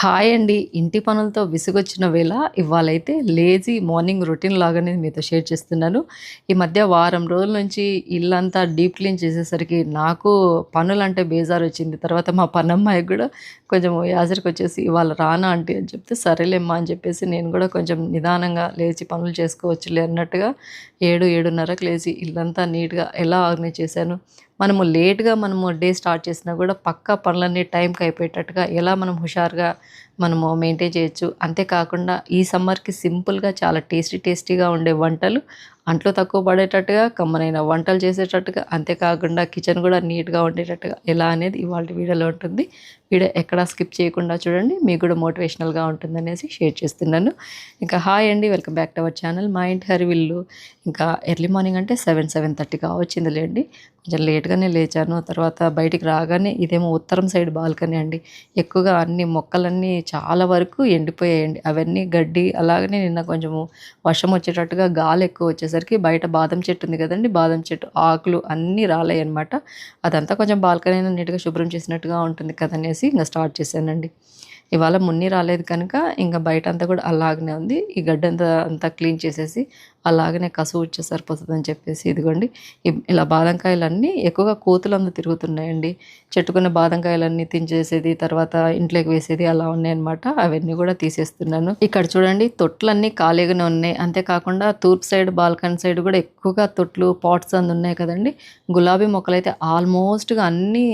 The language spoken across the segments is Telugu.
హాయ్ అండి. ఇంటి పనులతో విసుగొచ్చిన వేళ ఇవాళైతే లేజీ మార్నింగ్ రొటీన్ లాగానే మీతో షేర్ చేస్తున్నాను. ఈ మధ్య వారం రోజుల నుంచి ఇల్లంతా డీప్ క్లీన్ చేసేసరికి నాకు పనులంటే బేజారు వచ్చింది తర్వాత మా పనమ్మాయికి కూడా కొంచెం యాజరికి వచ్చేసి ఇవాళ రానా అంటే అని చెప్తే సరేలేమ్మా అని చెప్పేసి నేను కూడా కొంచెం నిదానంగా లేచి పనులు చేసుకోవచ్చులే అన్నట్టుగా ఏడు ఏడున్నరకు లేచి ఇల్లంతా నీట్గా ఎలా ఆర్గనైజ్ చేశాను మనము లేట్గా మనము డే స్టార్ట్ చేసినా కూడా పక్కా పనులన్నీ టైంకి అయిపోయేటట్టుగా ఎలా మనం హుషారుగా మనము మెయింటైన్ చేయొచ్చు. అంతేకాకుండా ఈ సమ్మర్కి సింపుల్గా చాలా టేస్టీ టేస్టీగా ఉండే వంటలు అంట్లో తక్కువ పడేటట్టుగా కమ్మనైన వంటలు చేసేటట్టుగా అంతేకాకుండా కిచెన్ కూడా నీట్గా ఉండేటట్టుగా ఎలా అనేది ఇవాళ వీడియోలో ఉంటుంది. వీడియో ఎక్కడా స్కిప్ చేయకుండా చూడండి. మీకు కూడా మోటివేషనల్గా ఉంటుందనేసి షేర్ చేస్తున్నాను. ఇంకా హాయ్ అండి. Welcome back to our channel. మా ఇంటి హరివిల్లు ఇంకా ఎర్లీ మార్నింగ్ అంటే సెవెన్ సెవెన్ థర్టీగా కావచ్చింది లేండి కొంచెం లేట్గానే లేచాను. తర్వాత బయటికి రాగానే ఇదేమో ఉత్తరం సైడ్ బాల్కనీ అండి. ఎక్కువగా అన్ని మొక్కలన్నీ చాలా వరకు ఎండిపోయాయండి. అవన్నీ గడ్డి అలాగనే నిన్న కొంచెము వర్షం వచ్చేటట్టుగా గాలి ఎక్కువ వచ్చేసరికి బయట బాదం చెట్టు ఉంది కదండి బాదం చెట్టు ఆకులు అన్నీ రాలాయి అనమాట అదంతా కొంచెం బాల్కనీ నీట్గా శుభ్రం చేసినట్టుగా ఉంటుంది కదనేసి ఇంకా స్టార్ట్ చేశానండి. ఇవాళ మున్ని రాలేదు కనుక ఇంకా బయట అంతా కూడా అలాగనే ఉంది. ఈ గడ్డంతా అంతా క్లీన్ చేసేసి అలాగనే కసువు వచ్చే సరిపోతుందని చెప్పేసి ఇదిగోండి. ఇలా బాదంకాయలన్నీ ఎక్కువగా కోతులందు తిరుగుతున్నాయండి. చెట్టుకున్న బాదంకాయలన్నీ తించేసేది తర్వాత ఇంట్లోకి వేసేది అలా ఉన్నాయన్నమాట. అవన్నీ కూడా తీసేస్తున్నాను. ఇక్కడ చూడండి తొట్లన్నీ ఖాళీగానే ఉన్నాయి. అంతేకాకుండా తూర్పు సైడ్ బాల్కన్ సైడ్ కూడా ఎక్కువగా తొట్లు పాట్స్ అందు ఉన్నాయి కదండి. గులాబీ మొక్కలు అయితే ఆల్మోస్ట్గా అన్నీ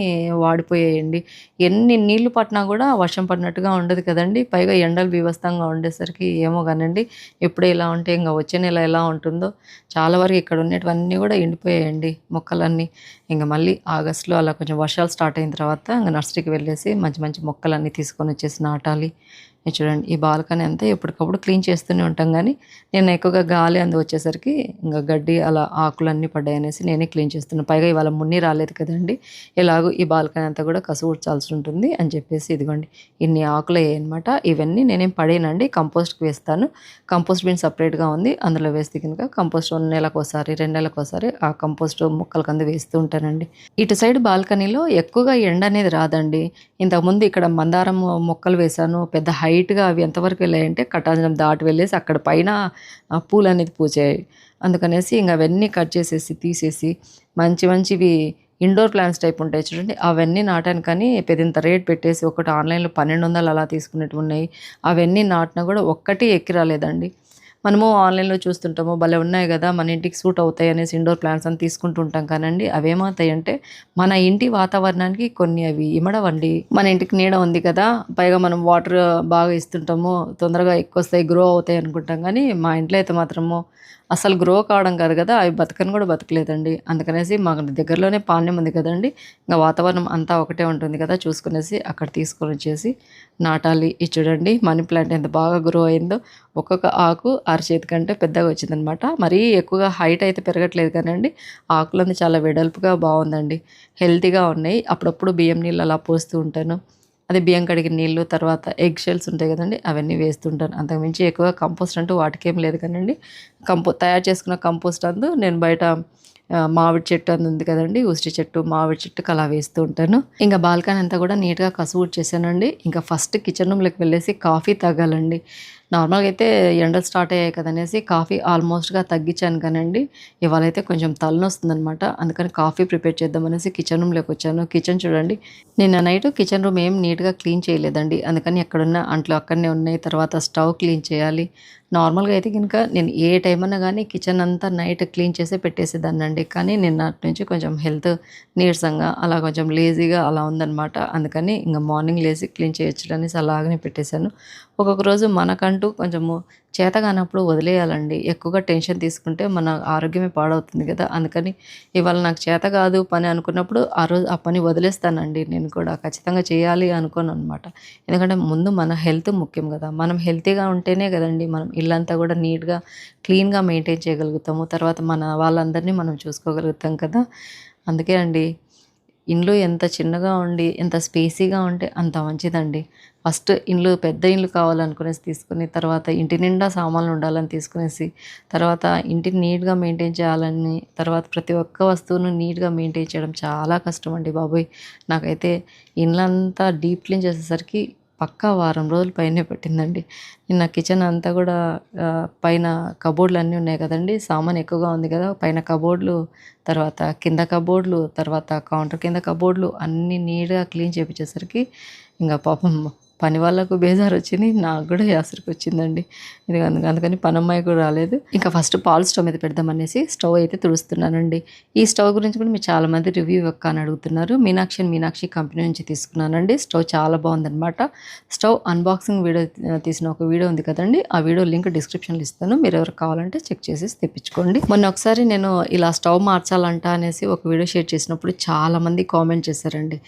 వాడిపోయాయండి. ఎన్ని నీళ్ళు పట్టినా కూడా వర్షం పడినట్టుగా ఉండదు కదండి. పైగా ఎండలు బీభత్సంగా ఉండేసరికి ఏమో కానండి ఇప్పుడే ఇలా ఉంటే ఇంకా వచ్చే నెల ఎలా ఉంటుందో చాలా వరకు ఇక్కడ ఉన్నటువన్నీ కూడా ఎండిపోయాయండి మొక్కలన్నీ. ఇంకా మళ్ళీ ఆగస్టులో అలా కొంచెం వర్షాలు స్టార్ట్ అయిన తర్వాత ఇంకా నర్సరీకి వెళ్ళేసి మంచి మంచి మొక్కలన్నీ తీసుకొని వచ్చేసి నాటాలి. చూడండి ఈ బాల్కనీ అంతా ఎప్పటికప్పుడు క్లీన్ చేస్తూనే ఉంటాం కానీ నేను ఎక్కువగా గాలి అందు వచ్చేసరికి ఇంకా గడ్డి అలా ఆకులన్నీ పడ్డాయి అనేసి నేనే క్లీన్ చేస్తున్నాను పైగా ఇవాళ మున్ని రాలేదు కదండి ఎలాగో ఈ బాల్కనీ అంతా కూడా కసుగుడ్చాల్సి ఉంటుంది అని చెప్పేసి ఇదిగోండి ఇన్ని ఆకులు అయ్యాయన్నమాట ఇవన్నీ నేనేం పడేనండి కంపోస్ట్కి వేస్తాను. కంపోస్ట్ బిన్ సపరేట్గా ఉంది అందులో వేస్తే కనుక కంపోస్ట్ రెండు నెలకు ఒకసారి రెండు నెలలకోసారి ఒకసారి ఆ కంపోస్ట్ ముక్కల కింద వేస్తూ ఉంటానండి. ఇటు సైడ్ బాల్కనీలో ఎక్కువగా ఎండ అనేది రాదండి. ఇంతకుముందు ఇక్కడ మందారం మొక్కలు వేశాను పెద్ద హై హైట్గా అవి ఎంతవరకు వెళ్ళాయంటే కటాంజనం దాటి వెళ్ళేసి అక్కడ పైన పూలు అనేది పూచాయి అందుకనేసి ఇంక అవన్నీ కట్ చేసేసి తీసేసి మంచి మంచివి ఇండోర్ ప్లాంట్స్ టైప్ ఉంటాయి చూడండి. అవన్నీ నాటాను కానీ పెద్దంత రేట్ పెట్టేసి ఒకటి ఆన్లైన్లో పన్నెండు వందలు అలా తీసుకునేట్టు ఉన్నాయి. అవన్నీ నాటినా కూడా ఒక్కటి ఎక్కి రాలేదండి. మనము ఆన్లైన్లో చూస్తుంటాము భలే ఉన్నాయి కదా మన ఇంటికి సూట్ అవుతాయి అనేసి ఇండోర్ ప్లాంట్స్ అని తీసుకుంటుంటాం కానండి. అవేమవుతాయి అంటే మన ఇంటి వాతావరణానికి కొన్ని అవి ఇమడవండి. మన ఇంటికి నీడ ఉంది కదా పైగా మనం వాటర్ బాగా ఇస్తుంటాము తొందరగా ఎక్కువ వస్తాయి గ్రో అవుతాయి అనుకుంటాం. కానీ మా ఇంట్లో అయితే మాత్రము అసలు గ్రో కావడం కాదు కదా అవి బతకని కూడా బతకలేదండి. అందుకనేసి మాకు దగ్గరలోనే పాణ్యం ఉంది కదండి. ఇంకా వాతావరణం అంతా ఒకటే ఉంటుంది కదా చూసుకునేసి అక్కడ తీసుకొని వచ్చేసి నాటాలి. ఇది చూడండి మనీ ప్లాంట్ ఎంత బాగా గ్రో అయిందో. ఒక్కొక్క ఆకు అరచేతి కంటే పెద్దగా వచ్చిందనమాట. మరీ ఎక్కువగా హైట్ అయితే పెరగట్లేదు కానండి. ఆకులన్నీ చాలా వెడల్పుగా బాగుందండి. హెల్తీగా ఉన్నాయి. అప్పుడప్పుడు బియ్యం నీళ్ళు అలా పోస్తూ ఉంటాను. అదే బియ్యం కడిగిన నీళ్ళు తర్వాత ఎగ్ షెల్స్ ఉంటాయి కదండి అవన్నీ వేస్తుంటాను. అంతకుమించి ఎక్కువ కంపోస్ట్ అంటూ వాటికేం లేదు కానండి కంపో తయారు చేసుకున్న కంపోస్ట్ అందు నేను బయట మామిడి చెట్టు అని ఉంది కదండి ఉసిరి చెట్టు మామిడి చెట్టుకు అలా వేస్తూ ఉంటాను. ఇంకా బాల్కనీ అంతా కూడా నీట్గా కసువు చేశానండి. ఇంకా ఫస్ట్ కిచెన్ రూమ్లోకి వెళ్ళేసి కాఫీ తాగాలండి. నార్మల్గా అయితే ఎండలు స్టార్ట్ అయ్యాయి కదనేసి కాఫీ ఆల్మోస్ట్గా తగ్గించాను కానండి. ఇవాళ అయితే కొంచెం తలనొస్తుందనమాట అందుకని కాఫీ ప్రిపేర్ చేద్దామనేసి కిచెన్ రూమ్లోకి వచ్చాను. కిచెన్ చూడండి నిన్న నైట్ కిచెన్ రూమ్ ఏం నీట్గా క్లీన్ చేయలేదండి. అందుకని ఎక్కడున్న అంట్లో అక్కడనే ఉన్నాయి. తర్వాత స్టవ్ క్లీన్ చేయాలి. నార్మల్గా అయితే కనుక నేను ఏ టైం అన్నా కానీ కిచెన్ అంతా నైట్ క్లీన్ చేసే పెట్టేసేదాన్నండి. కానీ నిన్న నుంచి కొంచెం హెల్త్ నీరసంగా అలా కొంచెం లేజీగా అలా ఉందన్నమాట. అందుకని ఇంకా మార్నింగ్ లేచి క్లీన్ చేయొచ్చు అనేసి అలాగనే పెట్టేశాను. ఒక్కొక్క రోజు మనకంటూ కొంచెము చేత కానప్పుడు వదిలేయాలండి. ఎక్కువగా టెన్షన్ తీసుకుంటే మన ఆరోగ్యమే పాడవుతుంది కదా. అందుకని ఇవాళ నాకు చేత కాదు పని అనుకున్నప్పుడు ఆ రోజు ఆ పని వదిలేస్తానండి. నేను కూడా ఖచ్చితంగా చేయాలి అనుకోను అనమాట ఎందుకంటే ముందు మన హెల్త్ ముఖ్యం కదా. మనం హెల్తీగా ఉంటేనే కదండి మనం ఇల్లంతా కూడా నీట్గా క్లీన్గా మెయింటైన్ చేయగలుగుతాము. తర్వాత మన వాళ్ళందరినీ మనం చూసుకోగలుగుతాం కదా. అందుకే అండి ఇండ్లు ఎంత చిన్నగా ఉండి ఎంత స్పేసీగా ఉంటే అంత మంచిదండి. ఫస్ట్ ఇండ్లు పెద్ద ఇండ్లు కావాలనుకునేసి తీసుకుని తర్వాత ఇంటి నిండా సామాన్లు ఉండాలని తీసుకునేసి తర్వాత ఇంటిని నీట్గా మెయింటైన్ చేయాలని తర్వాత ప్రతి ఒక్క వస్తువును నీట్గా మెయింటైన్ చేయడం చాలా కష్టం అండి బాబోయ్. నాకైతే ఇండ్లంతా డీప్ క్లీన్ చేసేసరికి పక్కా వారం రోజులు పైనే పట్టిందండి. నిన్న కిచెన్ అంతా కూడా పైన కబోర్డ్లు అన్నీ ఉన్నాయి కదండి సామాన్ ఎక్కువగా ఉంది కదా పైన కబోర్డ్లు తర్వాత కింద కబోర్డ్లు తర్వాత కౌంటర్ కింద కబోర్డ్లు అన్నీ నీట్గా క్లీన్ చేయించేసరికి ఇంకా పాపం పని వాళ్ళకు బేజారు వచ్చింది నాకు కూడా యాసరికి వచ్చిందండి ఇది అందుకని పనమ్మాయి కూడా రాలేదు. ఇంకా ఫస్ట్ పాలు స్టవ్ మీద పెడదామనేసి స్టవ్ అయితే తుడుస్తున్నానండి. ఈ స్టవ్ గురించి కూడా మీరు చాలా మంది రివ్యూ ఇవ్వక్క అని అడుగుతున్నారు. మీనాక్షి అండ్ మీనాక్షి కంపెనీ నుంచి తీసుకున్నానండి. స్టవ్ చాలా బాగుందనమాట స్టవ్ అన్బాక్సింగ్ వీడియో తీసిన ఒక వీడియో ఉంది కదండి ఆ వీడియో లింక్ డిస్క్రిప్షన్లో ఇస్తాను. మీరు ఎవరు కావాలంటే చెక్ చేసి తెప్పించుకోండి. మొన్న ఒకసారి నేను ఇలా స్టవ్ మార్చాలంట అనేసి ఒక వీడియో షేర్ చేసినప్పుడు చాలామంది కామెంట్ చేశారండి.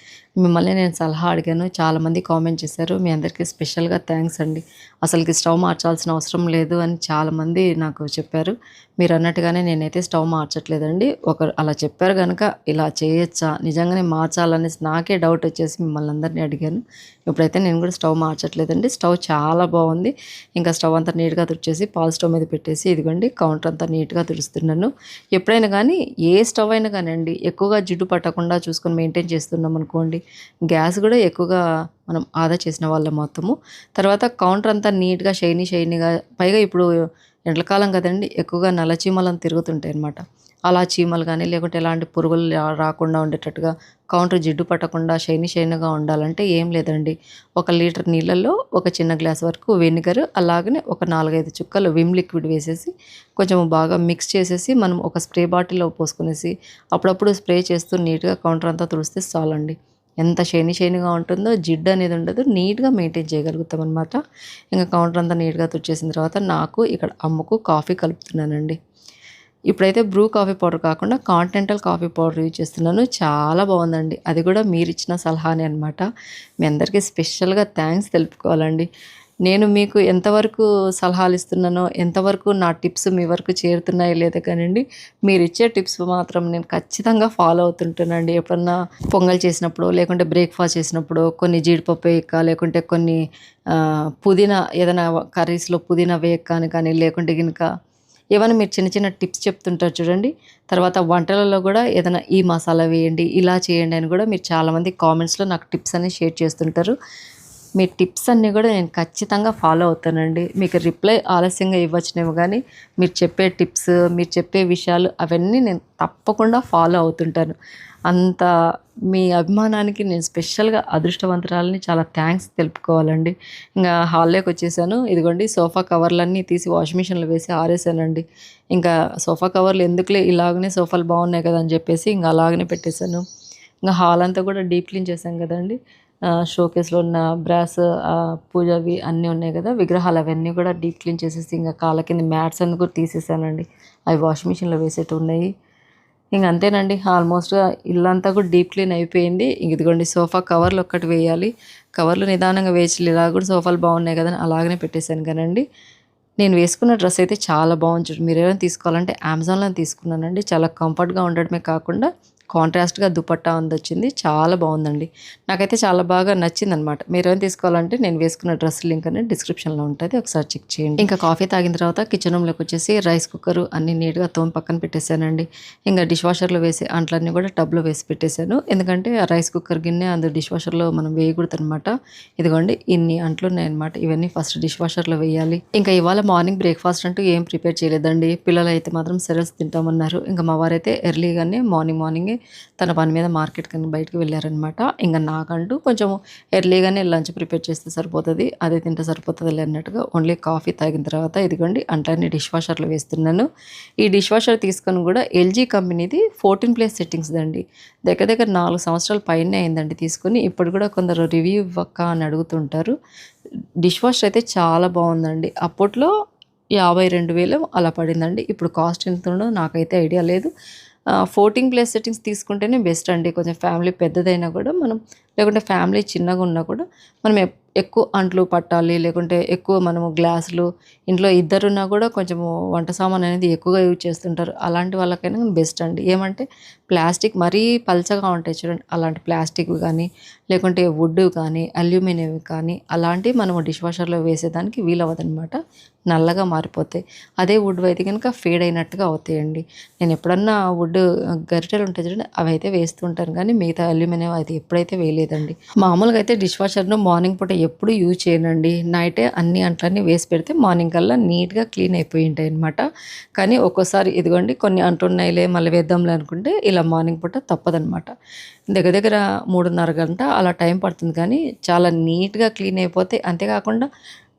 మిమ్మల్ని నేను సలహా అడిగాను చాలా మంది కామెంట్ చేశారు. మీ అందరికీ స్పెషల్గా థ్యాంక్స్ అండి. అసలుకి స్టవ్ మార్చాల్సిన అవసరం లేదు అని చాలా మంది నాకు చెప్పారు. మీరు అన్నట్టుగానే నేనైతే స్టవ్ మార్చట్లేదండి. ఒక అలా చెప్పారు కనుక ఇలా చేయొచ్చా నిజంగానే మార్చాలనేసి నాకే డౌట్ వచ్చేసి మిమ్మల్ని అందరినీ అడిగాను. ఇప్పుడైతే నేను కూడా స్టవ్ మార్చట్లేదండి. స్టవ్ చాలా బాగుంది. ఇంకా స్టవ్ అంతా నీట్గా తుడిచేసి పాల స్టవ్ మీద పెట్టేసి ఇదిగోండి కౌంటర్ అంతా నీట్గా తుడుస్తున్నాను. ఎప్పుడైనా కానీ ఏ స్టవ్ అయినా కానివ్వండి ఎక్కువగా జిడ్డు పట్టకుండా చూసుకొని మెయింటైన్ చేస్తున్నాం అనుకోండి గ్యాస్ కూడా ఎక్కువగా మనం ఆదా చేసిన వాళ్ళం మొత్తము. తర్వాత కౌంటర్ అంతా నీట్గా షైనీ షైనీగా పైగా ఇప్పుడు ఎండలకాలం కదండి ఎక్కువగా నల్ల చీమలను తిరుగుతుంటాయి అన్నమాట. అలా చీమలు కానీ లేకుంటే ఎలాంటి పురుగులు రాకుండా ఉండేటట్టుగా కౌంటర్ జిడ్డు పట్టకుండా షైని షైన్గా ఉండాలంటే ఏం లేదండి. ఒక లీటర్ నీళ్ళల్లో ఒక చిన్న గ్లాస్ వరకు వెనిగర్ అలాగనే ఒక నాలుగైదు చుక్కలు విమ్ లిక్విడ్ వేసేసి కొంచెం బాగా మిక్స్ చేసేసి మనం ఒక స్ప్రే బాటిల్లో పోసుకునేసి అప్పుడప్పుడు స్ప్రే చేస్తూ నీట్గా కౌంటర్ అంతా తుడిస్తే చాలండి. ఎంత షైనీ షైనీగా ఉంటుందో జిడ్డు అనేది ఉండదు. నీట్గా మెయింటైన్ చేయగలుగుతాం అనమాట ఇంకా కౌంటర్ అంతా నీట్గా తుడిచేసిన తర్వాత నాకు ఇక్కడ అమ్మకు కాఫీ కలుపుతున్నానండి. ఇప్పుడైతే బ్రూ కాఫీ పౌడర్ కాకుండా కాంటినెంటల్ కాఫీ పౌడర్ యూజ్ చేస్తున్నాను. చాలా బాగుందండి. అది కూడా మీరు ఇచ్చిన సలహానే అనమాట మీ అందరికీ స్పెషల్గా థ్యాంక్స్ తెలుపుకోవాలండి. నేను మీకు ఎంతవరకు సలహాలు ఇస్తున్నానో ఎంతవరకు నా టిప్స్ మీ వరకు చేరుతున్నాయో లేదో కానివ్వండి మీరు ఇచ్చే టిప్స్ మాత్రం నేను ఖచ్చితంగా ఫాలో అవుతుంటానండి. ఎప్పుడన్నా పొంగల్ చేసినప్పుడు లేకుంటే బ్రేక్ఫాస్ట్ చేసినప్పుడు కొన్ని జీడిపప్పు వేయక లేకుంటే కొన్ని పుదీనా ఏదైనా కర్రీస్లో పుదీనా వేయక అని కానీ లేకుంటే కనుక ఏమైనా మీరు చిన్న చిన్న టిప్స్ చెప్తుంటారు చూడండి. తర్వాత వంటలలో కూడా ఏదైనా ఈ మసాలా వేయండి ఇలా చేయండి అని కూడా మీరు చాలామంది కామెంట్స్లో నాకు టిప్స్ అన్ని షేర్ చేస్తుంటారు. మీ టిప్స్ అన్నీ కూడా నేను ఖచ్చితంగా ఫాలో అవుతానండి. మీకు రిప్లై ఆలస్యంగా ఇవ్వచ్చునేమో కానీ మీరు చెప్పే టిప్స్ మీరు చెప్పే విషయాలు అవన్నీ నేను తప్పకుండా ఫాలో అవుతుంటాను. అంత మీ అభిమానానికి నేను స్పెషల్గా అదృష్టవంతురాలని చాలా థ్యాంక్స్ తెలుపుకోవాలండి. ఇంకా హాల్లోకి వచ్చేసాను. ఇదిగోండి సోఫా కవర్లన్నీ తీసి వాషింగ్ మిషన్లో వేసి ఆరేసానండి. ఇంకా సోఫా కవర్లు ఎందుకులే? ఇలాగనే సోఫాలు బాగున్నాయి కదా అని చెప్పేసి ఇంకా అలాగనే పెట్టేశాను. ఇంకా హాల్ అంతా కూడా డీప్ క్లీన్ చేశాం కదండి. షోకేస్లో ఉన్న బ్రాస్ పూజవి అన్నీ ఉన్నాయి కదా విగ్రహాలు అవన్నీ కూడా డీప్ క్లీన్ చేసేసి ఇంకా కాళ్ళ కింద మ్యాట్స్ అన్ని కూడా తీసేసానండి. అవి వాషింగ్ మిషన్లో వేసేట్టు ఉన్నాయి. ఇంక అంతేనండి ఆల్మోస్ట్గా ఇల్లంతా కూడా డీప్ క్లీన్ అయిపోయింది. ఇంక ఇదిగోండి సోఫా కవర్లు ఒక్కటి వేయాలి. కవర్లు నిదానంగా వేసి ఇలా కూడా సోఫాలు బాగున్నాయి కదా అలాగనే పెట్టేశాను కానండి. నేను వేసుకున్న డ్రెస్ అయితే చాలా బాగుంది మీరు ఏమైనా తీసుకోవాలంటే అమెజాన్లో తీసుకున్నానండి. చాలా కంఫర్ట్గా ఉండడమే కాకుండా కాంట్రాస్ట్గా దుపట్టా ఉంది వచ్చింది చాలా బాగుందండి. నాకైతే చాలా బాగా నచ్చింది అనమాట మీరు ఏమైనా తీసుకోవాలంటే నేను వేసుకున్న డ్రెస్ లింక్ అనేది డిస్క్రిప్షన్లో ఉంటుంది. ఒకసారి చెక్ చేయండి. ఇంకా కాఫీ తాగిన తర్వాత కిచెన్ రూమ్లోకి వచ్చేసి రైస్ కుక్కర్ అన్ని నీట్గా తోమి పక్కన పెట్టేశానండి. ఇంకా డిష్ వాషర్లో వేసి అంట్లన్నీ కూడా టబ్లో వేసి పెట్టేశాను. ఎందుకంటే ఆ రైస్ కుక్కర్ గిన్నె అందులో డిష్ వాషర్లో మనం వేయకూడదు అనమాట ఇదిగోండి ఇన్ని అంట్లు ఉన్నాయన్నమాట. ఇవన్నీ ఫస్ట్ డిష్ వాషర్లో వేయాలి. ఇంకా ఇవాళ మార్నింగ్ బ్రేక్ఫాస్ట్ అంటూ ఏం ప్రిపేర్ చేయలేదండి. పిల్లలు అయితే మాత్రం సెరల్స్ తింటామన్నారు. ఇంకా మా వారైతే ఎర్లీగానే మార్నింగ్ మార్నింగే తన పని మీద మార్కెట్ కన్నా బయటకు వెళ్ళారనమాట. ఇంకా నాకంటూ కొంచెం ఎర్లీగానే లంచ్ ప్రిపేర్ చేస్తే సరిపోతుంది అదే తింటే సరిపోతుంది అన్నట్టుగా ఓన్లీ కాఫీ తాగిన తర్వాత ఇదిగోండి అంట్లన్నీ డిష్ వాషర్లో వేస్తున్నాను. ఈ డిష్ వాషర్ తీసుకొని కూడా ఎల్జీ కంపెనీది ఫోర్టీన్ ప్లేస్ సెట్టింగ్స్ అండి దగ్గర దగ్గర నాలుగు సంవత్సరాల పైనే అయిందండి తీసుకొని. ఇప్పుడు కూడా కొందరు రివ్యూ ఇవ్వక్క అని అడుగుతుంటారు. డిష్ వాషర్ అయితే చాలా బాగుందండి. అప్పట్లో యాభై రెండు వేలు అలా పడిందండి. ఇప్పుడు కాస్ట్ ఎంత ఉండదు నాకైతే ఐడియా లేదు. ఫోర్టీన్ ప్లేస్ సెట్టింగ్స్ తీసుకుంటేనే బెస్ట్ అండి. కొంచెం ఫ్యామిలీ పెద్దదైనా కూడా మనం లేకుంటే ఫ్యామిలీ చిన్నగా ఉన్నా కూడా మనం ఎక్కువ అంట్లు పట్టాలి లేకుంటే ఎక్కువ మనము గ్లాసులు ఇంట్లో ఇద్దరున్నా కూడా కొంచెము వంట సామాన్ అనేది ఎక్కువగా యూజ్ చేస్తుంటారు. అలాంటి వాళ్ళకైనా బెస్ట్ అండి. ఏమంటే ప్లాస్టిక్ మరీ పల్చగా ఉంటాయి చూడండి. అలాంటి ప్లాస్టిక్ కానీ లేకుంటే వుడ్ కానీ అల్యూమినియం కానీ అలాంటివి మనము డిష్ వాషర్లో వేసేదానికి వీలవదనమాట నల్లగా మారిపోతాయి. అదే వుడ్ అయితే కనుక ఫేడ్ అయినట్టుగా అవుతాయండి. నేను ఎప్పుడన్నా వుడ్ గరిటెలు ఉంటాయి చూడండి అవి అయితే వేస్తుంటాను కానీ మిగతా అల్యూమినియం అయితే ఎప్పుడైతే వేయలేదండి. మామూలుగా అయితే డిష్ వాషర్ను మార్నింగ్ పూట ఎప్పుడు యూజ్ చేయనండి. నైటే అన్ని అంట్లన్నీ వేసి పెడితే మార్నింగ్ కల్లా నీట్గా క్లీన్ అయిపోయి ఉంటాయి అనమాట కానీ ఒక్కోసారి ఇదిగోండి కొన్ని అంటున్నాయిలే మళ్ళీ వేద్దాంలే అనుకుంటే ఇలా మార్నింగ్ పూట తప్పదనమాట దగ్గర దగ్గర మూడున్నర గంట అలా టైం పడుతుంది కానీ చాలా నీట్గా క్లీన్ అయిపోతే అంతేకాకుండా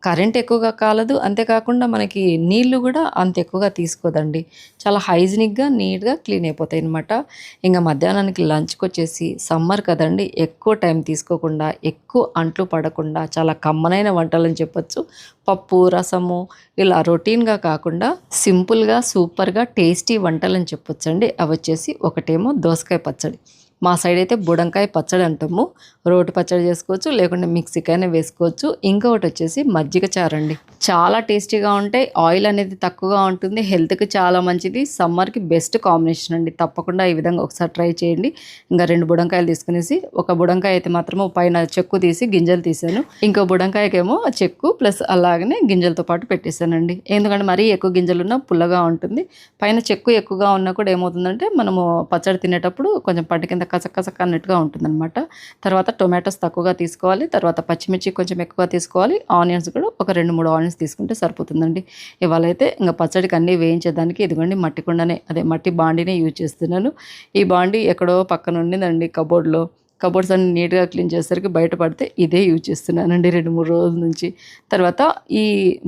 కరెంట్ ఎక్కువగా కాలదు. అంతేకాకుండా మనకి నీళ్ళు కూడా అంత ఎక్కువగా తీసుకోదండి. చాలా హైజీనిక్గా నీట్గా క్లీన్ అయిపోతాయి అనమాట ఇంకా మధ్యాహ్నానికి లంచ్కి వచ్చేసి సమ్మర్ కదండి ఎక్కువ టైం తీసుకోకుండా ఎక్కువ అంట్లు పడకుండా చాలా కమ్మనైన వంటలని చెప్పొచ్చు. పప్పు రసము ఇలా రొటీన్గా కాకుండా సింపుల్గా సూపర్గా టేస్టీ వంటలని చెప్పొచ్చండి. అవి వచ్చేసి ఒకటేమో దోసకాయ పచ్చడి. మా సైడ్ అయితే బుడంకాయ పచ్చడి అంటాము. రోటి పచ్చడి చేసుకోవచ్చు లేకుంటే మిక్సీకైనా వేసుకోవచ్చు. ఇంకొకటి వచ్చేసి మజ్జిగ చారండి. చాలా టేస్టీగా ఉంటాయి. ఆయిల్ అనేది తక్కువగా ఉంటుంది. హెల్త్కి చాలా మంచిది. సమ్మర్కి బెస్ట్ కాంబినేషన్ అండి. తప్పకుండా ఈ విధంగా ఒకసారి ట్రై చేయండి. ఇంకా రెండు బుడంకాయలు తీసుకునేసి ఒక బుడంకాయ అయితే మాత్రము పైన చెక్కు తీసి గింజలు తీసాను. ఇంకో బుడంకాయకేమో చెక్కు ప్లస్ అలాగనే గింజలతో పాటు పెట్టేశానండి. ఎందుకంటే మరీ ఎక్కువ గింజలు ఉన్నా పుల్లగా ఉంటుంది. పైన చెక్కు ఎక్కువగా ఉన్నా కూడా ఏమవుతుందంటే మనము పచ్చడి తినేటప్పుడు కొంచెం పంట కింద కసక్ కసక్ అన్నట్టుగా ఉంటుందన్నమాట. తర్వాత టొమాటోస్ తక్కువగా తీసుకోవాలి. తర్వాత పచ్చిమిర్చి కొంచెం ఎక్కువగా తీసుకోవాలి. ఆనియన్స్ కూడా ఒక రెండు మూడు ఆనియన్స్ తీసుకుంటే సరిపోతుందండి. ఇవాళ అయితే ఇంకా పచ్చడికి అన్నీ వేయించేదానికి ఇదిగోండి మట్టి కుండనే అదే మట్టి బాండీనే యూజ్ చేస్తున్నాను. ఈ బాండీ ఎక్కడో పక్కన ఉండిందండి కబోర్డ్లో. కబోర్డ్స్ అన్ని నీట్గా క్లీన్ చేసేసరికి బయటపడితే ఇదే యూజ్ చేస్తున్నానండి రెండు మూడు రోజుల నుంచి. తర్వాత ఈ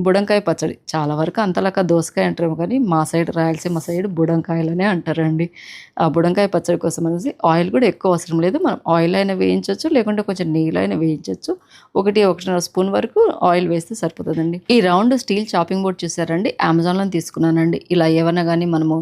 బుడంకాయ పచ్చడి చాలా వరకు అంతలాగా దోసకాయ అంటారు కానీ మా సైడ్ రాయలసీమ సైడ్ బుడంకాయలనే అంటారండి. ఆ బుడంకాయ పచ్చడి కోసం అనేసి ఆయిల్ కూడా ఎక్కువ అవసరం లేదు. మనం ఆయిల్ అయినా వేయించవచ్చు లేకుంటే కొంచెం నీళ్ళైనా అయినా వేయించవచ్చు ఒకటి ఒకటిన్నర స్పూన్ వరకు ఆయిల్ వేస్తే సరిపోతుందండి. ఈ రౌండ్ స్టీల్ చాపింగ్ బోర్డ్ చూసారండి అమెజాన్లో తీసుకున్నానండి. ఇలా ఏమన్నా కానీ మనము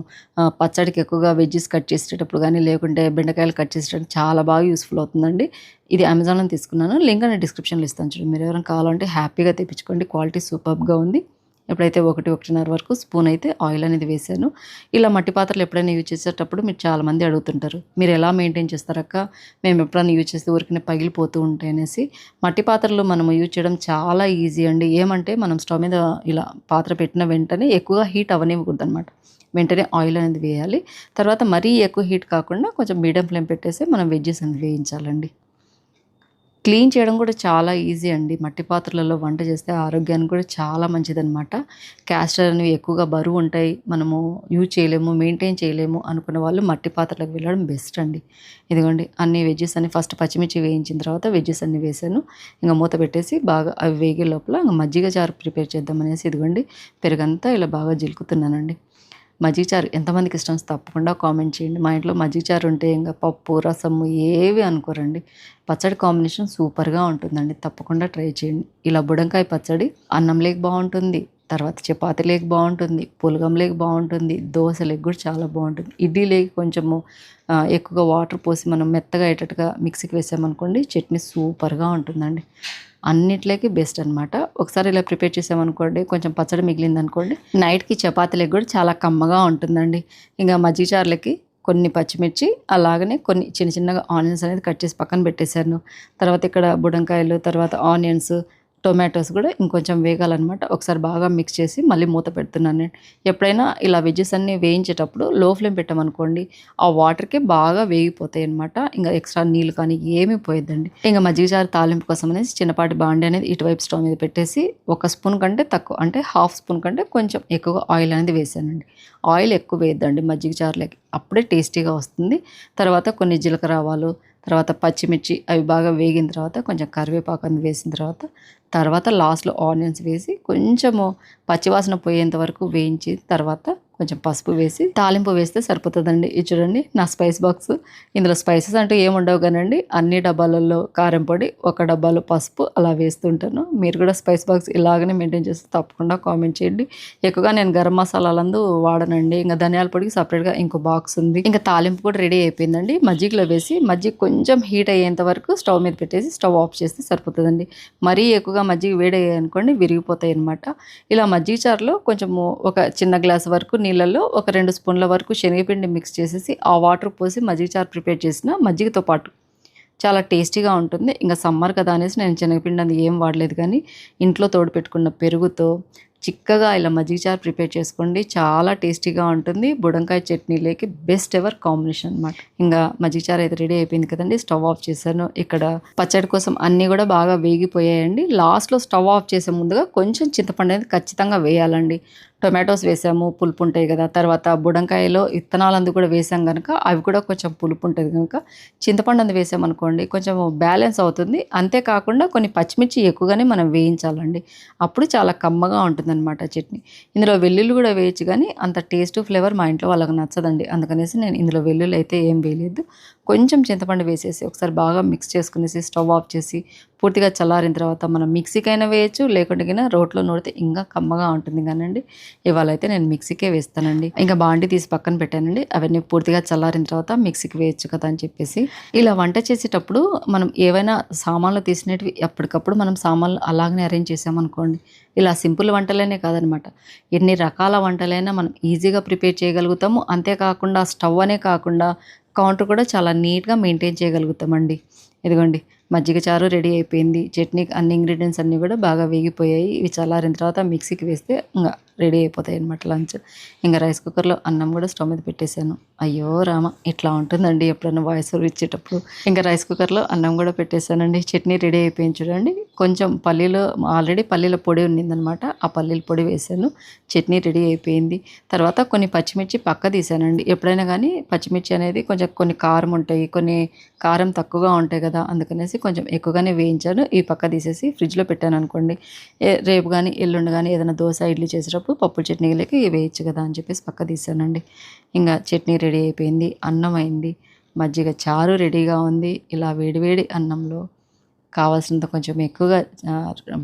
పచ్చడికి ఎక్కువగా వెజ్జెస్ కట్ చేసేటప్పుడు కానీ లేకుంటే బెండకాయలు కట్ చేసేటప్పుడు చాలా బాగా యూస్ఫుల్ అవుతుందండి. ఇది అమెజాన్లో తీసుకున్నాను. లింక్ అనేది డిస్క్రిప్షన్లో ఇస్తాను చూడండి. మీరు ఎవరైనా కావాలంటే హ్యాపీగా తెప్పించుకోండి. క్వాలిటీ సూపర్గా ఉంది. ఎప్పుడైతే ఒకటి ఒకటిన్నర వరకు స్పూన్ అయితే ఆయిల్ అనేది వేసాను. ఇలా మట్టి పాత్రలు ఎప్పుడైనా యూజ్ చేసేటప్పుడు మీరు చాలామంది అడుగుతుంటారు మీరు ఎలా మెయింటైన్ చేస్తారక్క మేము ఎప్పుడైనా యూజ్ చేస్తే ఊరికనే పగిలిపోతూ ఉంటాయి అనేసి. మట్టి పాత్రలు మనం యూజ్ చేయడం చాలా ఈజీ అండి. ఏమంటే మనం స్టవ్ మీద ఇలా పాత్ర పెట్టిన వెంటనే ఎక్కువగా హీట్ అవనివ్వకూడదు అనమాట వెంటనే ఆయిల్ అనేది వేయాలి. తర్వాత మరీ ఎక్కువ హీట్ కాకుండా కొంచెం మీడియం ఫ్లేమ్ పెట్టేసి మనం వెజ్జెస్ అనేది వేయించాలండి. క్లీన్ చేయడం కూడా చాలా ఈజీ అండి. మట్టి పాత్రలలో వంట చేస్తే ఆరోగ్యానికి కూడా చాలా మంచిదన్నమాట. క్యాస్టర్ అనేవి ఎక్కువగా బరువు ఉంటాయి. మనము యూజ్ చేయలేము మెయింటైన్ చేయలేము అనుకున్న వాళ్ళు మట్టి పాత్రలకు వెళ్ళడం బెస్ట్ అండి. ఇదిగోండి అన్ని వెజ్జెస్ అన్ని ఫస్ట్ పచ్చిమిర్చి వేయించిన తర్వాత వెజ్జెస్ అన్ని వేసాను. ఇంకా మూత పెట్టేసి బాగా అవి వేగే లోపల ఇంకా మజ్జిగ చారు ప్రిపేర్ చేద్దామనేసి ఇదిగోండి పెరుగంతా ఇలా బాగా జిలుకుతున్నానండి మజ్జిగ చారు ఎంతమందికి ఇష్టం తప్పకుండా కామెంట్ చేయండి. మా ఇంట్లో మజ్జిగ చారు ఉంటే ఇంకా పప్పు రసము ఏవి అనుకోరండి. పచ్చడి కాంబినేషన్ సూపర్గా ఉంటుందండి. తప్పకుండా ట్రై చేయండి. ఇలా బుడంకాయ పచ్చడి అన్నం లేక బాగుంటుంది తర్వాత చపాతీ లేక బాగుంటుంది పులగం లేక బాగుంటుంది దోశ లేక కూడా చాలా బాగుంటుంది. ఇడ్లీ లేక కొంచెము ఎక్కువగా వాటర్ పోసి మనం మెత్తగా అయ్యేటట్టుగా మిక్సీకి వేసామనుకోండి చట్నీ సూపర్గా ఉంటుందండి. అన్నిట్లోకి బెస్ట్ అనమాట ఒకసారి ఇలా ప్రిపేర్ చేసామనుకోండి కొంచెం పచ్చడి మిగిలింది అనుకోండి నైట్కి చపాతీలకు కూడా చాలా కమ్మగా ఉంటుందండి. ఇంకా మజ్జిచారులకి కొన్ని పచ్చిమిర్చి అలాగనే కొన్ని చిన్న చిన్నగా ఆనియన్స్ అనేది కట్ చేసి పక్కన పెట్టేశాను. తర్వాత ఇక్కడ బుడంకాయలు తర్వాత ఆనియన్స్ టొమాటోస్ కూడా ఇంకొంచెం వేగాలన్నమాట. ఒకసారి బాగా మిక్స్ చేసి మళ్ళీ మూత పెడుతున్నాను నేను. ఎప్పుడైనా ఇలా వెజ్జెస్ అన్నీ వేయించేటప్పుడు లో ఫ్లేమ్ పెట్టామనుకోండి ఆ వాటర్కి బాగా వేగిపోతాయి అనమాట ఇంకా ఎక్స్ట్రా నీళ్ళు కానీ ఏమీ పోయొద్దండి. ఇంకా మజ్జిగ చారు తాలింపు కోసం అనేసి చిన్నపాటి బాండి అనేది ఇటువైపు స్టవ్ మీద పెట్టేసి ఒక స్పూన్ కంటే తక్కువ అంటే హాఫ్ స్పూన్ కంటే కొంచెం ఎక్కువగా ఆయిల్ అనేది వేసానండి. ఆయిల్ ఎక్కువ వేయద్దండి మజ్జిగ చారులకి అప్పుడే టేస్టీగా వస్తుంది. తర్వాత కొన్ని జీలకర్ర ఆవాలు తర్వాత పచ్చిమిర్చి అవి బాగా వేగిన తర్వాత కొంచెం కరివేపాకు అనేది వేసిన తర్వాత తర్వాత లాస్ట్లో ఆనియన్స్ వేసి కొంచెము పచ్చివాసన పోయేంత వరకు వేయించి తర్వాత కొంచెం పసుపు వేసి తాలింపు వేస్తే సరిపోతుందండి. ఇది చూడండి నా స్పైస్ బాక్స్ ఇందులో స్పైసెస్ అంటూ ఏమి ఉండవు కానండి. అన్ని డబ్బాలలో కారం పొడి ఒక డబ్బాలో పసుపు అలా వేస్తుంటాను. మీరు కూడా స్పైస్ బాక్స్ ఇలాగనే మెయింటైన్ చేస్తే తప్పకుండా కామెంట్ చేయండి. ఎక్కువగా నేను గరం మసాలాలందు వాడనండి. ఇంకా ధనియాల పొడికి సపరేట్గా ఇంకో బాక్స్ ఉంది. ఇంకా తాలింపు కూడా రెడీ అయిపోయిందండి. మజ్జిగలో వేసి మజ్జిగ కొంచెం హీట్ అయ్యేంత వరకు స్టవ్ మీద పెట్టేసి స్టవ్ ఆఫ్ చేస్తే సరిపోతుందండి. మరీ ఎక్కువగా మజ్జిగ వేడి అనుకోండి విరిగిపోతాయి అనమాట ఇలా మజ్జిగ చారులో కొంచెము ఒక చిన్న గ్లాస్ వరకు నీళ్ళల్లో ఒక రెండు స్పూన్ల వరకు శనగపిండి మిక్స్ చేసేసి ఆ వాటర్ పోసి మజ్జిగ చారు ప్రిపేర్ చేసిన మజ్జిగతో పాటు. చాలా టేస్టీగా ఉంటుంది. ఇంకా సమ్మర్ కదా అనేసి నేను శనగపిండి అది ఏం వాడలేదు కానీ ఇంట్లో తోడు పెట్టుకున్న పెరుగుతో చిక్కగా ఇలా మజ్జిగ చారు ప్రిపేర్ చేసుకోండి. చాలా టేస్టీగా ఉంటుంది. బుడంకాయ చట్నీలోకి బెస్ట్ ఎవర్ కాంబినేషన్ అనమాట ఇంకా మజ్జిగ చారు అయితే రెడీ అయిపోయింది కదండి. స్టవ్ ఆఫ్ చేశాను. ఇక్కడ పచ్చడి కోసం అన్నీ కూడా బాగా వేగిపోయాయండి. లాస్ట్లో స్టవ్ ఆఫ్ చేసే ముందుగా కొంచెం చింతపండు అనేది ఖచ్చితంగా వేయాలండి. టొమాటోస్ వేసాము పులుపు ఉంటాయి కదా. తర్వాత బుడంకాయలో ఇత్తనాలందు కూడా వేసాం కనుక అవి కూడా కొంచెం పులుపు ఉంటుంది కనుక చింతపండు అందు వేసామనుకోండి కొంచెం బ్యాలెన్స్ అవుతుంది. అంతేకాకుండా కొన్ని పచ్చిమిర్చి ఎక్కువగానే మనం వేయించాలండి. అప్పుడు చాలా కమ్మగా ఉంటుందన్నమాట చట్నీ. ఇందులో వెల్లుల్లి కూడా వేయచ్చు కానీ అంత టేస్ట్ ఫ్లేవర్ మా ఇంట్లో వాళ్ళకి నచ్చదండి. అందుకనేసి నేను ఇందులో వెల్లుల్లి అయితే ఏం వేయలేదు. కొంచెం చింతపండు వేసేసి ఒకసారి బాగా మిక్స్ చేసుకునేసి స్టవ్ ఆఫ్ చేసి పూర్తిగా చల్లారిన తర్వాత మనం మిక్సీకైనా వేయచ్చు లేకుంటే కింద రోట్లో నూడితే ఇంకా కమ్మగా ఉంటుంది కానండి. ఇవాళ అయితే నేను మిక్సీకే వేస్తానండి. ఇంకా బాండి తీసి పక్కన పెట్టానండి. అవన్నీ పూర్తిగా చల్లారిన తర్వాత మిక్సీకి వేయచ్చు కదా అని చెప్పేసి. ఇలా వంట చేసేటప్పుడు మనం ఏవైనా సామాన్లు తీసినవి ఎప్పటికప్పుడు మనం సామాన్లు అలాగనే అరేంజ్ చేసామనుకోండి. ఇలా సింపుల్ వంటలనే కాదనమాట. ఎన్ని రకాల వంటలైనా మనం ఈజీగా ప్రిపేర్ చేయగలుగుతాము. అంతేకాకుండా స్టవ్ అనే కాకుండా కౌంటర్ కూడా చాలా నీట్గా మెయింటైన్ చేయగలుగుతామండి. ఇదిగోండి మజ్జిగ చారు రెడీ అయిపోయింది. చట్నీ అన్ని ఇంగ్రీడియంట్స్ అన్నీ కూడా బాగా వేగిపోయాయి. ఇవి చల్లారిన తర్వాత మిక్సీకి వేస్తే ఇంకా రెడీ అయిపోతాయి అనమాట లంచ్. ఇంకా రైస్ కుక్కర్లో అన్నం కూడా స్టవ్ మీద పెట్టేశాను. అయ్యో రామ ఇట్లా ఉంటుందండి ఎప్పుడైనా వాయిస్ ఇచ్చేటప్పుడు. ఇంకా రైస్ కుక్కర్లో అన్నం కూడా పెట్టేశానండి. చట్నీ రెడీ అయిపోయింది చూడండి. కొంచెం పల్లీలు ఆల్రెడీ పల్లీల పొడి ఉన్నిందనమాట ఆ పల్లీల పొడి వేసాను చట్నీ రెడీ అయిపోయింది. తర్వాత కొన్ని పచ్చిమిర్చి పక్క తీసానండి ఎప్పుడైనా కానీ పచ్చిమిర్చి అనేది కొంచెం కొన్ని కారం ఉంటాయి కొన్ని కారం తక్కువగా ఉంటాయి కదా అందుకనేసి కొంచెం ఎక్కువగానే వేయించాను. ఈ పక్క తీసేసి ఫ్రిడ్జ్లో పెట్టాను అనుకోండి. రేపు కానీ ఎల్లుండి కానీ ఏదైనా దోశ ఇడ్లీ చేసేటప్పుడు పప్పు చట్నీలకి ఇవి వేయచ్చు కదా అని చెప్పేసి పక్క తీసానండి. ఇంకా చట్నీ రెడీ అయిపోయింది అన్నం అయింది. మజ్జిగ చారు రెడీగా ఉంది. ఇలా వేడివేడి అన్నంలో కావాల్సినంత కొంచెం ఎక్కువగా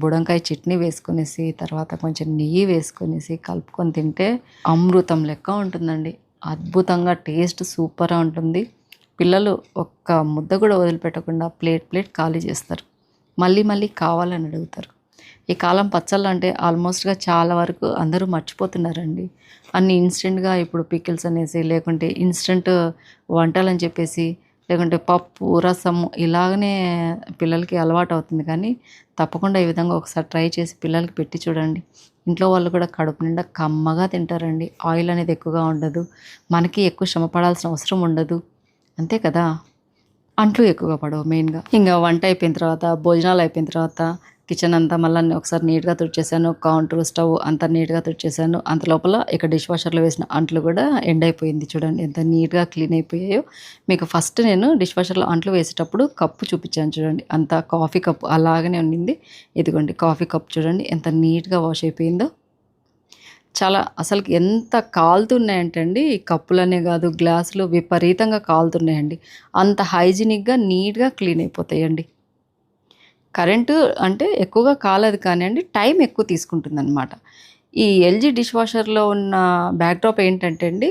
బుడంకాయ చట్నీ వేసుకునేసి తర్వాత కొంచెం నెయ్యి వేసుకునేసి కలుపుకొని తింటే అమృతం లెక్క ఉంటుందండి. అద్భుతంగా టేస్ట్ సూపర్గా ఉంటుంది. పిల్లలు ఒక్క ముద్ద కూడా వదిలిపెట్టకుండా ప్లేట్ ప్లేట్ ఖాళీ చేస్తారు. మళ్ళీ మళ్ళీ కావాలని అడుగుతారు. ఈ కాలం పచ్చళ్ళు అంటే ఆల్మోస్ట్గా చాలా వరకు అందరూ మర్చిపోతున్నారండి. అన్ని ఇన్స్టెంట్గా ఇప్పుడు పికిల్స్ అనేసి లేకుంటే ఇన్స్టెంట్ వంటలు అని చెప్పేసి లేకుంటే పప్పు రసం ఇలాగనే పిల్లలకి అలవాటు అవుతుంది. కానీ తప్పకుండా ఈ విధంగా ఒకసారి ట్రై చేసి పిల్లలకి పెట్టి చూడండి. ఇంట్లో వాళ్ళు కూడా కడుపు నిండా కమ్మగా తింటారండి. ఆయిల్ అనేది ఎక్కువగా ఉండదు. మనకి ఎక్కువ శ్రమ పడాల్సిన అవసరం ఉండదు. అంతే కదా? అంట్లు ఎక్కువగా పడవు మెయిన్గా. ఇంకా వంట అయిపోయిన తర్వాత భోజనాలు అయిపోయిన తర్వాత కిచెన్ అంతా మళ్ళీ ఒకసారి నీట్గా తుడిచేసాను కౌంటర్ స్టవ్ అంతా నీట్గా తుడిచేసాను. అంత లోపల ఇక్కడ డిష్ వాషర్లో వేసిన అంట్లు కూడా ఎండ్ అయిపోయింది చూడండి. ఎంత నీట్గా క్లీన్ అయిపోయాయో. మీకు ఫస్ట్ నేను డిష్ వాషర్లో అంట్లు వేసేటప్పుడు కప్పు చూపించాను చూడండి. అంత కాఫీ కప్పు అలాగనే ఉండింది. ఇదిగోండి కాఫీ కప్ చూడండి. ఎంత నీట్గా వాష్ అయిపోయిందో. చాలా అసలుకి ఎంత కాలుతున్నాయంటే అండి ఈ కప్పులనే కాదు గ్లాసులు విపరీతంగా కాలుతున్నాయండి. అంత హైజీనిక్గా నీట్గా క్లీన్ అయిపోతాయండి. కరెంటు అంటే ఎక్కువగా కాలేదు కానివ్వండి టైం ఎక్కువ తీసుకుంటుంది అనమాట ఈ ఎల్జీ డిష్ వాషర్లో ఉన్న బ్యాక్డ్రాప్ ఏంటంటే అండి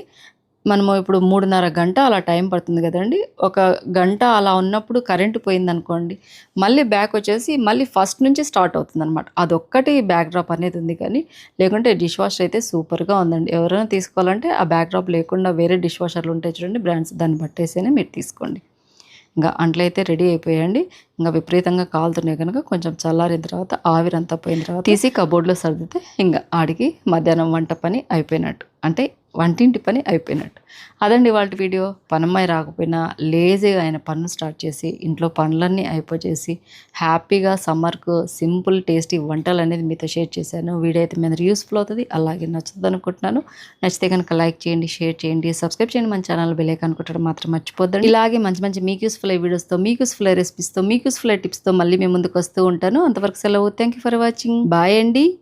మనము ఇప్పుడు మూడున్నర గంట అలా టైం పడుతుంది కదండి. ఒక గంట అలా ఉన్నప్పుడు కరెంటు పోయిందనుకోండి మళ్ళీ బ్యాక్ వచ్చేసి మళ్ళీ ఫస్ట్ నుంచి స్టార్ట్ అవుతుంది అనమాట అదొక్కటి బ్యాక్ డ్రాప్ అనేది ఉంది కానీ లేకుంటే డిష్ వాషర్ అయితే సూపర్గా ఉందండి. ఎవరైనా తీసుకోవాలంటే ఆ బ్యాక్ డ్రాప్ లేకుండా వేరే డిష్ వాషర్లు ఉంటాయి చూడండి బ్రాండ్స్ దాన్ని బట్టేసేనే మీరు తీసుకోండి. ఇంకా అంట్లు అయితే రెడీ అయిపోయాయండి. ఇంకా విపరీతంగా కాలుతున్నాయి కనుక కొంచెం చల్లారిన తర్వాత ఆవిరంతా పోయిన తర్వాత తీసి కబోర్డ్లో సర్దితే ఇంకా ఆడికి మధ్యాహ్నం వంట పని అయిపోయినట్టు. అంటే వంటింటి పని అయిపోయినట్టు. అదండి వాళ్ళ వీడియో. పనమ్మాయి రాకపోయినా లేజీగా ఆయన పనులు స్టార్ట్ చేసి ఇంట్లో పనులన్నీ అయిపోచేసి హ్యాపీగా సమ్మర్కు సింపుల్ టేస్టీ వంటలు అనేది మీతో షేర్ చేశాను. వీడియో అయితే మీద యూస్ఫుల్ అవుతుంది. అలాగే నచ్చుతుంది అనుకుంటున్నాను. నచ్చితే కనుక లైక్ చేయండి షేర్ చేయండి సబ్స్క్రైబ్ చేయండి మన ఛానల్ బెల్లైక్ అనుకుంటాడు మాత్రం మర్చిపోద్దండి. ఇలాగే మంచి మంచి మీకు యూస్ఫుల్ అయ్యే వీడియోస్తో మీకు యూస్ఫుల్ అయ్యే రెసిపీస్తో మీకు యూస్ఫుల్ అయ్యే టిప్స్తో మళ్ళీ మేము ముందుకు వస్తూ ఉంటాను. అంతవరకు సెలవు. Thank you for watching bye అండి.